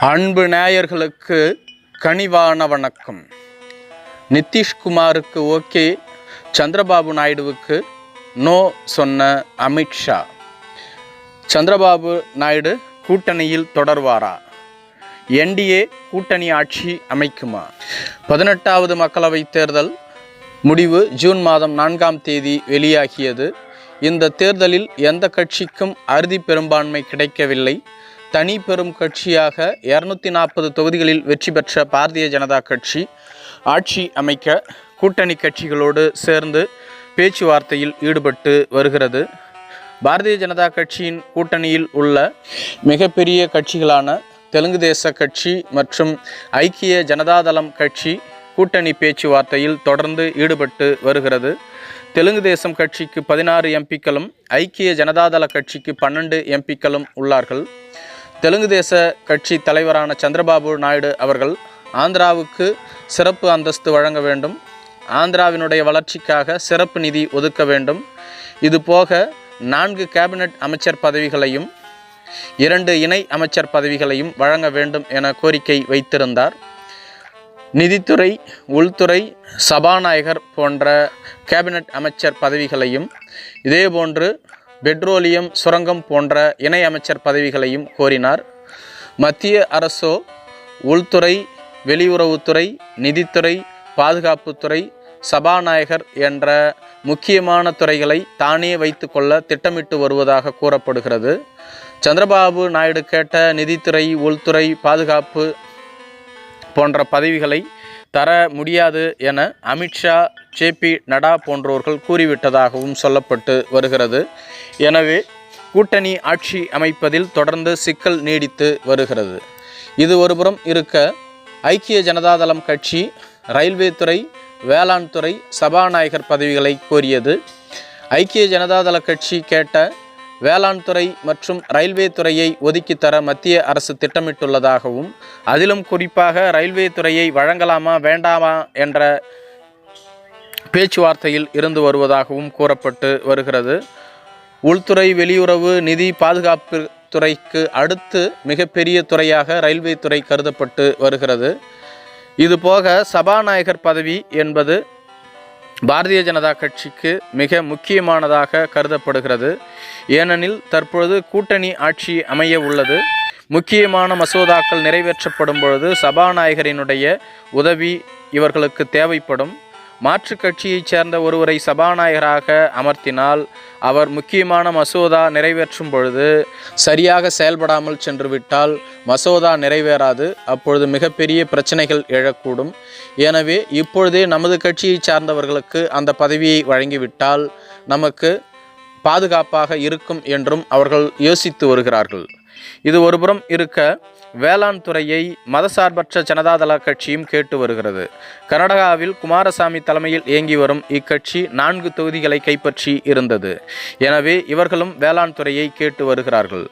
அன்பு நேயர்களுக்கு கனிவான வணக்கம். நிதிஷ்குமாருக்கு ஓகே சந்திரபாபு நாயுடுவுக்கு நோ சொன்ன அமித்ஷா சந்திரபாபு நாயுடு கூட்டணியில் தொடர்வாரா? என்டிஏ கூட்டணி ஆட்சி அமைக்குமா? பதினெட்டாவது மக்களவைத் தேர்தல் முடிவு ஜூன் மாதம் நான்காம் தேதி வெளியாகியது. இந்த தேர்தலில் எந்த கட்சிக்கும் அறுதி பெரும்பான்மை கிடைக்கவில்லை. தனி பெரும் கட்சியாக இரநூத்தி நாற்பது தொகுதிகளில் வெற்றி பெற்ற பாரதிய ஜனதா கட்சி ஆட்சி அமைக்க கூட்டணி கட்சிகளோடு சேர்ந்து பேச்சுவார்த்தையில் ஈடுபட்டு வருகிறது. பாரதிய ஜனதா கட்சியின் கூட்டணியில் உள்ள மிகப்பெரிய கட்சிகளான தெலுங்கு தேச கட்சி மற்றும் ஐக்கிய ஜனதாதளம் கட்சி கூட்டணி பேச்சுவார்த்தையில் தொடர்ந்து ஈடுபட்டு வருகிறது. தெலுங்கு தேசம் கட்சிக்கு பதினாறு எம்பிக்களும் ஐக்கிய ஜனதாதள கட்சிக்கு பன்னெண்டு எம்பிக்களும் உள்ளார்கள். தெலுங்கு தேச கட்சி தலைவரான சந்திரபாபு நாயுடு அவர்கள் ஆந்திராவுக்கு சிறப்பு அந்தஸ்து வழங்க வேண்டும். ஆந்திராவினுடைய வளர்ச்சிக்காக சிறப்பு நிதி ஒதுக்க வேண்டும். இது போக நான்கு கேபினட் அமைச்சர் பதவிகளையும் இரண்டு இணை அமைச்சர் பதவிகளையும் வழங்க வேண்டும் என கோரிக்கை வைத்திருந்தார். நிதித்துறை உள்துறை சபாநாயகர் போன்ற கேபினட் அமைச்சர் பதவிகளையும் இதேபோன்று பெட்ரோலியம் சுரங்கம் போன்ற இணை அமைச்சர் பதவிகளையும் கோரினார். மத்திய அரசோ உள்துறை வெளியுறவுத்துறை நிதித்துறை பாதுகாப்புத்துறை சபாநாயகர் என்ற முக்கியமான துறைகளை தானே வைத்துக்கொள்ள திட்டமிட்டு வருவதாக கூறப்படுகிறது. சந்திரபாபு நாயுடு கேட்ட நிதித்துறை உள்துறை பாதுகாப்பு போன்ற பதவிகளை தர முடியாது என அமித்ஷா ஜேபி நடா போன்றோர்கள் கூறிவிட்டதாகவும் சொல்லப்பட்டு வருகிறது. எனவே கூட்டணி ஆட்சி அமைப்பதில் தொடர்ந்து சிக்கல் நீடித்து வருகிறது. இது ஒருபுறம் இருக்க ஐக்கிய ஜனதாதளம் கட்சி ரயில்வே துறை வேளாண் துறை சபாநாயகர் பதவிகளை கோரியது. ஐக்கிய ஜனதாதள கட்சி கேட்ட வேளாண் துறை மற்றும் ரயில்வே துறையை ஒதுக்கித் தர மத்திய அரசு திட்டமிட்டுள்ளதாகவும் அதிலும் குறிப்பாக ரயில்வே துறையை வழங்கலாமா வேண்டாமா என்ற பேச்சுவார்த்தையில் இருந்து வருவதாகவும் கூறப்பட்டு வருகிறது. உள்துறை வெளியுறவு நிதி பாதுகாப்பு துறைக்கு அடுத்து மிகப்பெரிய துறையாக ரயில்வே துறை கருதப்பட்டு வருகிறது. இதுபோக சபாநாயகர் பதவி என்பது பாரதிய ஜனதா கட்சிக்கு மிக முக்கியமானதாக கருதப்படுகிறது. ஏனெனில் தற்பொழுது கூட்டணி ஆட்சி அமைய உள்ளது. முக்கியமான மசோதாக்கள் நிறைவேற்றப்படும் பொழுது சபாநாயகரினுடைய உதவி இவர்களுக்கு தேவைப்படும். மாற்று கட்சியைச் சேர்ந்த ஒருவரை சபாநாயகராக அமர்த்தினால் அவர் முக்கியமான மசோதா நிறைவேற்றும் பொழுது சரியாக செயல்படாமல் சென்றுவிட்டால் மசோதா நிறைவேறாது. அப்பொழுது மிகப்பெரிய பிரச்சனைகள் எழக்கூடும். எனவே இப்பொழுதே நமது கட்சியைச் சார்ந்தவர்களுக்கு அந்த பதவியை வழங்கிவிட்டால் நமக்கு பாதுகாப்பாக இருக்கும் என்றும் அவர்கள் யோசித்து வருகிறார்கள். இது ஒருபுறம் இருக்க வேளாண் துறையை மதசார்பற்ற ஜனதாதள கட்சியும் கேட்டு வருகிறது. கர்நாடகாவில் குமாரசாமி தலைமையில் இயங்கி வரும் இக்கட்சி நான்கு தொகுதிகளை கைப்பற்றி இருந்தது. எனவே இவர்களும் வேளாண் துறையை கேட்டு வருகிறார்கள்.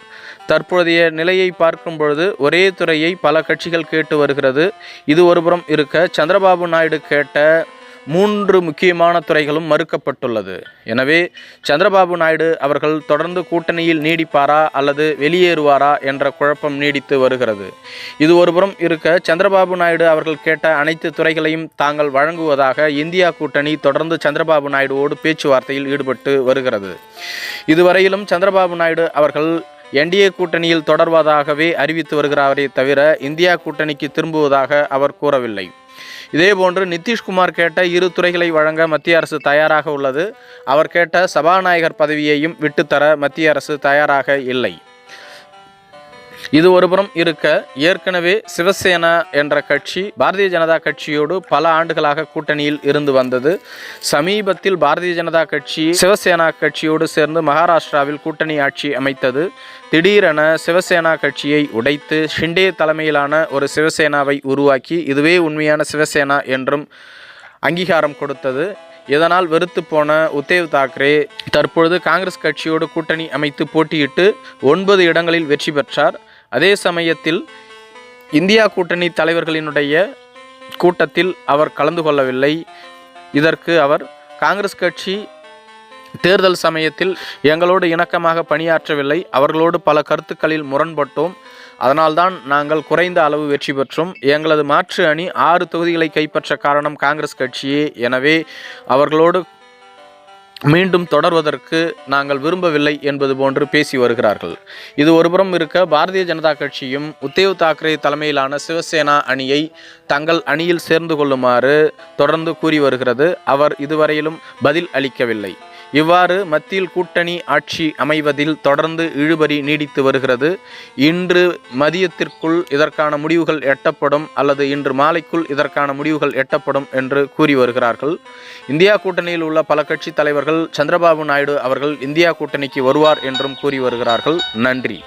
தற்போதைய நிலையை பார்க்கும் பொழுது ஒரே துறையை பல கட்சிகள் கேட்டு வருகிறது. இது ஒருபுறம் இருக்க சந்திரபாபு நாயுடு கேட்ட மூன்று முக்கியமான துறைகளும் மறுக்கப்பட்டுள்ளது. எனவே சந்திரபாபு நாயுடு அவர்கள் தொடர்ந்து கூட்டணியில் நீடிப்பாரா அல்லது வெளியேறுவாரா என்ற குழப்பம் நீடித்து வருகிறது. இது ஒருபுறம் இருக்க சந்திரபாபு நாயுடு அவர்கள் கேட்ட அனைத்து துறைகளையும் தாங்கள் வழங்குவதாக இந்தியா கூட்டணி தொடர்ந்து சந்திரபாபு நாயுடுவோடு பேச்சுவார்த்தையில் ஈடுபட்டு வருகிறது. இதுவரையிலும் சந்திரபாபு நாயுடு அவர்கள் என்டிஏ கூட்டணியில் தொடர்வதாகவே அறிவித்து வருகிறாரே தவிர இந்தியா கூட்டணிக்கு திரும்புவதாக அவர் கூறவில்லை. இதேபோன்று நிதிஷ்குமார் கேட்ட இரு துறைகளை வழங்க மத்திய அரசு தயாராக உள்ளது. அவர் கேட்ட சபாநாயகர் பதவியையும் விட்டுத்தர மத்திய அரசு தயாராக இல்லை. இது ஒருபுறம் இருக்க ஏற்கனவே சிவசேனா என்ற கட்சி பாரதிய ஜனதா கட்சியோடு பல ஆண்டுகளாக கூட்டணியில் இருந்து வந்தது. சமீபத்தில் பாரதிய ஜனதா கட்சி சிவசேனா கட்சியோடு சேர்ந்து மகாராஷ்டிராவில் கூட்டணி ஆட்சி அமைத்தது. திடீரென சிவசேனா கட்சியை உடைத்து ஷிண்டே தலைமையிலான ஒரு சிவசேனாவை உருவாக்கி இதுவே உண்மையான சிவசேனா என்றும் அங்கீகாரம் கொடுத்தது. இதனால் வெறுத்து போன உத்தேவ் தாக்கரே தற்பொழுது காங்கிரஸ் கட்சியோடு கூட்டணி அமைத்து போட்டியிட்டு ஒன்பது இடங்களில் வெற்றி பெற்றார். அதே சமயத்தில் இந்தியா கூட்டணி தலைவர்களினுடைய கூட்டத்தில் அவர் கலந்து கொள்ளவில்லை. இதற்கு அவர் காங்கிரஸ் கட்சி தேர்தல் சமயத்தில் எங்களோடு இணக்கமாக பணியாற்றவில்லை. அவர்களோடு பல கருத்துக்களில் முரண்பட்டோம். அதனால்தான் நாங்கள் குறைந்த அளவு வெற்றி பெற்றோம். எங்களது மாற்று அணி ஆறு தொகுதிகளை கைப்பற்ற காரணம் காங்கிரஸ் கட்சியே. எனவே அவர்களோடு மீண்டும் தொடர்வதற்கு நாங்கள் விரும்பவில்லை என்பது போன்று பேசி வருகிறார்கள். இது ஒருபுறம் இருக்க பாரதிய ஜனதா கட்சியும் உத்தேவ் தாக்கரே தலைமையிலான சிவசேனா அணியை தங்கள் அணியில் சேர்ந்து கொள்ளுமாறு தொடர்ந்து கூறி வருகிறது. அவர் இதுவரையிலும் பதில் அளிக்கவில்லை. இவ்வாறு மத்தியில் கூட்டணி ஆட்சி அமைவதில் தொடர்ந்து இழுபறி நீடித்து வருகிறது. இன்று மதியத்திற்குள் இதற்கான முடிவுகள் எட்டப்படும் அல்லது இன்று மாலைக்குள் இதற்கான முடிவுகள் எட்டப்படும் என்று கூறி வருகிறார்கள். இந்தியா கூட்டணியில் உள்ள பல கட்சி தலைவர்கள் சந்திரபாபு நாயுடு அவர்கள் இந்தியா கூட்டணிக்கு வருவார் என்றும் கூறி வருகிறார்கள். நன்றி.